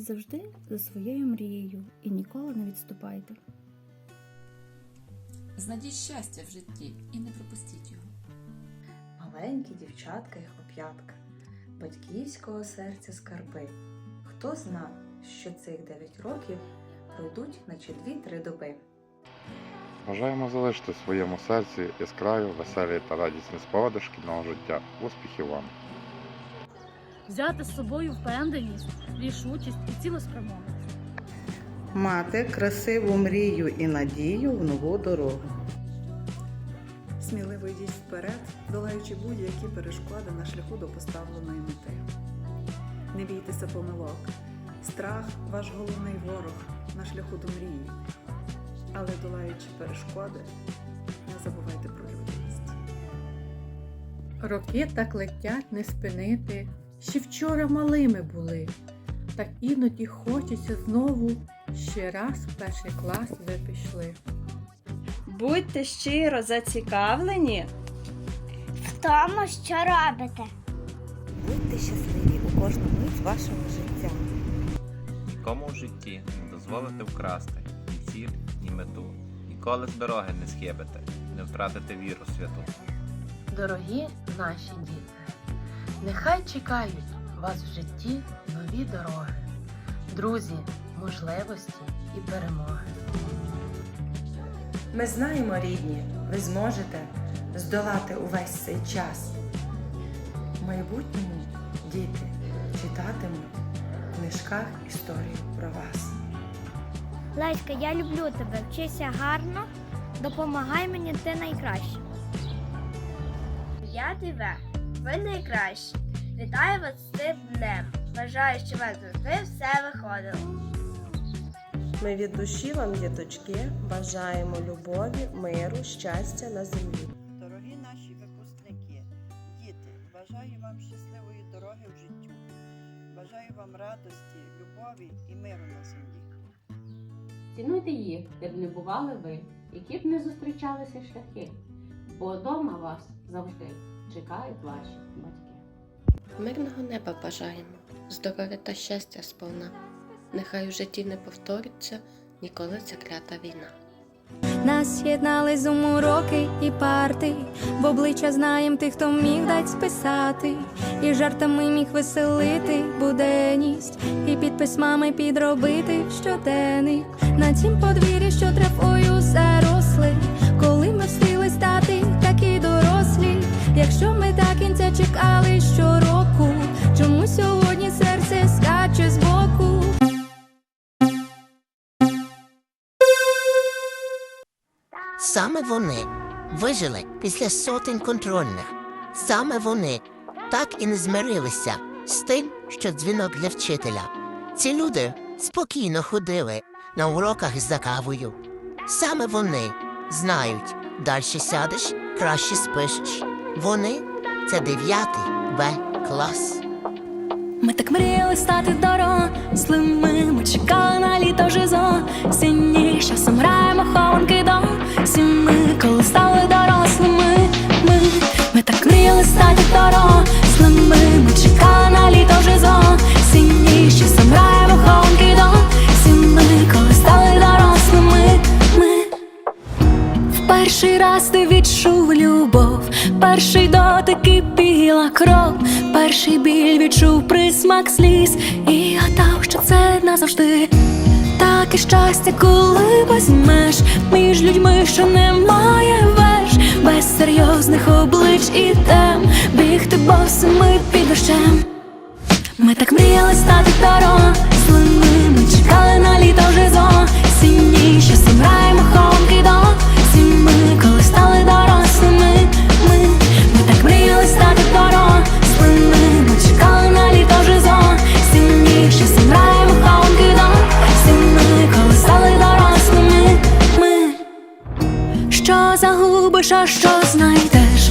Ідіть завжди за своєю мрією і ніколи не відступайте. Знайдіть щастя в житті і не пропустіть його. Маленькі дівчатка і хлоп'ятка, батьківського серця скарби. Хто знав, що цих 9 років пройдуть, наче 2-3 доби. Бажаємо залишити в своєму серці яскраві, веселі та радісні спогади шкільного життя. Успіхів вам! Взяти з собою впевненість, рішучість і цілеспрямованість. Мати красиву мрію і надію в нову дорогу. Сміливо йдіть вперед, долаючи будь-які перешкоди на шляху до поставленої мети. Не бійтеся помилок. Страх ваш головний ворог на шляху до мрії. Але долаючи перешкоди, не забувайте про людяність. Роки так летять не спинити, ще вчора малими були. Так іноді хочеться знову ще раз в перший клас ви пішли. Будьте щиро зацікавлені. в тому, що робите. Будьте щасливі у кожну мить вашого життя. Нікому в житті не дозволите вкрасти ні ціль, ні мету. Ніколи з дороги не схибите, не втратите віру святу. Дорогі наші діти, нехай чекають вас в житті нові дороги, друзі, можливості і перемоги. Ми знаємо, рідні, ви зможете здолати увесь цей час. В майбутньому діти читатимуть в книжках історію про вас. Леська, я люблю тебе. Вчися гарно, допомагай мені, ти найкраща. Я тебе, ви найкращі. Вітаю вас з цим днем. Бажаю, що у вас завжди все виходило. Ми від душі вам, діточки, бажаємо любові, миру, щастя на землі. Дорогі наші випускники, діти, бажаю вам щасливої дороги в життю. Бажаю вам радості, любові і миру на землі. Цінуйте їх, де б не бували ви, які б не зустрічалися шляхи, бо вдома вас завжди чекають ваші батьки. Мирного неба бажаємо, здоров'я та щастя сповна. Нехай у житті не повториться ніколи ця клята війна. Нас єднали з уроки і парти, в обличчя знаєм тих, хто міг дать списати, і жартами міг веселити буденність, і під письмами підробити щоденник. На тім подвір'ї, Саме вони вижили після сотень контрольних. Саме вони так і не змирилися з тим, що дзвінок для вчителя. Ці люди спокійно ходили на уроках за кавою. Саме вони знають, далі сядеш, краще спишеш. Вони це дев'ятий Б клас. Ми так мріяли стати дорослими, ми чекали на літо жизо, сіні часом граємо хованки до сіми, коли стали дорослими. Ми, ми так мріяли стати дорослими, ми чекали на літо жизо, сіні часом граємо хованки до сіми, коли стали дорослими. Ми в перший раз ти відчув любов, перший дотик і біла кров, перший біль відчув присмак сліз і гадав, що це назавжди. Таке щастя, коли возьмеш між людьми, що немає веж, без серйозних облич і тем, бігти босими під дощем. Ми так мріяли стати дорослими, ми чекали на літо вже сіні, що граємо загубиш, що знайдеш,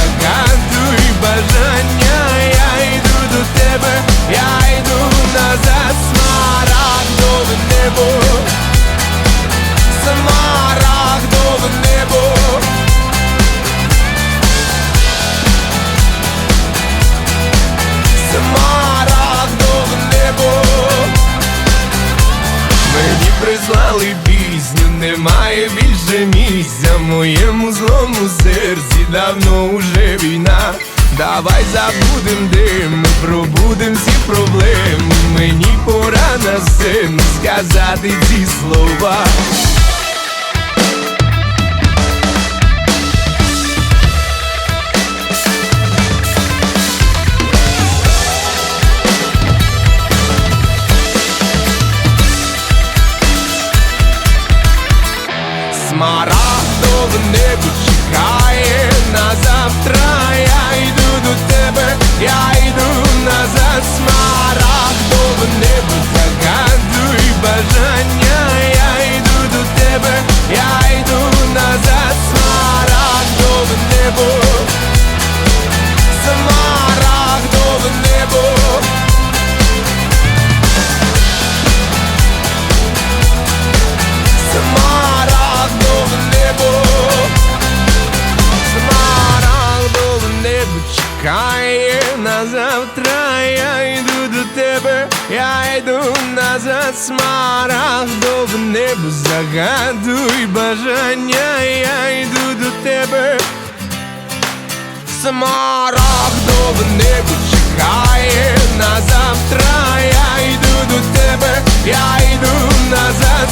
бажання Я йду до тебе, я йду назад. Смарагдове небо. Смарагдове небо. Смарагдове небо. Мені прислали пісню, немає більше місця. Моєму злому серці давно уже війна Давай забудем дим, пробудем всі проблеми Мені пора на син сказати ці слова я йду назад Смарагдове небо загадуй бажання Я йду до тебе. Смарагдове небо чекає на завтра Я йду до тебе, я йду назад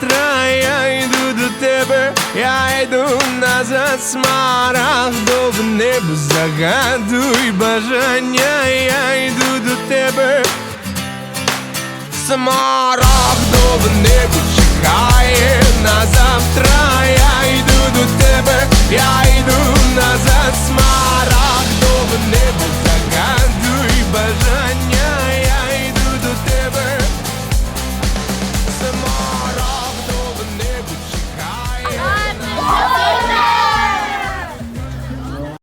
завтра я йду до тебе, я йду назад засмарах до небо загадуй бажання, я йду до тебе, Смарах до небо чекає. На завтра, я йду до тебе.